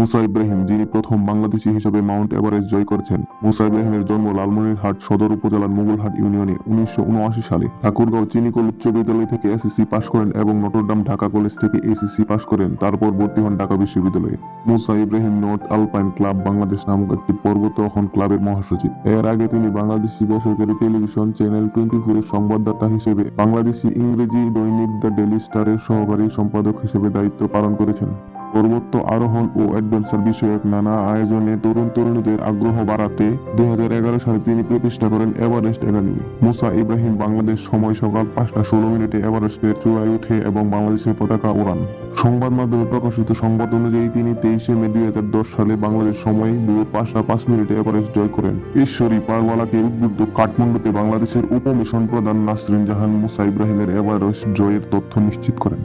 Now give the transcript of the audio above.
মুসা ইব্রাহিম, যিনি প্রথম বাংলাদেশি হিসেবে মাউন্ট এভারেস্ট জয় করেছেন, মুসা ইব্রাহিমের জন্ম লালমনিরহাট সদর উপজেলার মুগলহাট ইউনিয়নে উনিশশো উনআশি সালে। ঠাকুরগাঁও চিনিকল উচ্চ বিদ্যালয় থেকে এসএসসি পাশ করেন এবং নটরডাম ঢাকা কলেজ থেকে এসএসসি পাশ করেন, তারপর ভর্তি হন ঢাকা বিশ্ববিদ্যালয়ে। Musa Ibrahim North Alpine club Bangladesh নামক একটি পর্বতারোহণ ক্লাবের মহাসচিব। এর আগে তিনি বাংলাদেশি বেসরকারি টেলিভিশন চ্যানেল টোয়েন্টি ফোরের সংবাদদাতা হিসেবে বাংলাদেশি ইংরেজি দৈনিক দ্য ডেলি স্টারের সহকারী সম্পাদক হিসেবে দায়িত্ব পালন করেছেন। পর্বত আরোহণ ও অ্যাডভেঞ্চার বিষয়ক নানা আয়োজনে তরুণ তরুণীদের আগ্রহ বাড়াতে দুই সালে তিনি প্রতিষ্ঠা করেন এভারেস্ট একাডেমি। মুসা ইব্রাহিম বাংলাদেশ সময় সকাল পাঁচটা ষোলো মিনিটে এভারেস্টের চূড়ায় উঠে এবং বাংলাদেশের পতাকা ওড়ান সংবাদ মাধ্যমে প্রকাশিত সংবাদ অনুযায়ী তিনি তেইশে মে দুই হাজার দশ সালে বাংলাদেশ সময় দুপুর পাঁচটা পাঁচ মিনিটে এভারেস্ট জয় করেন। ঈশ্বরী পারওয়ালাকে উদ্বুদ্ধ কাঠমান্ডুতে বাংলাদেশের উপমিশন প্রধান নাসরিন জাহান মুসা ইব্রাহিমের এভারেস্ট জয়ের তথ্য নিশ্চিত করেন।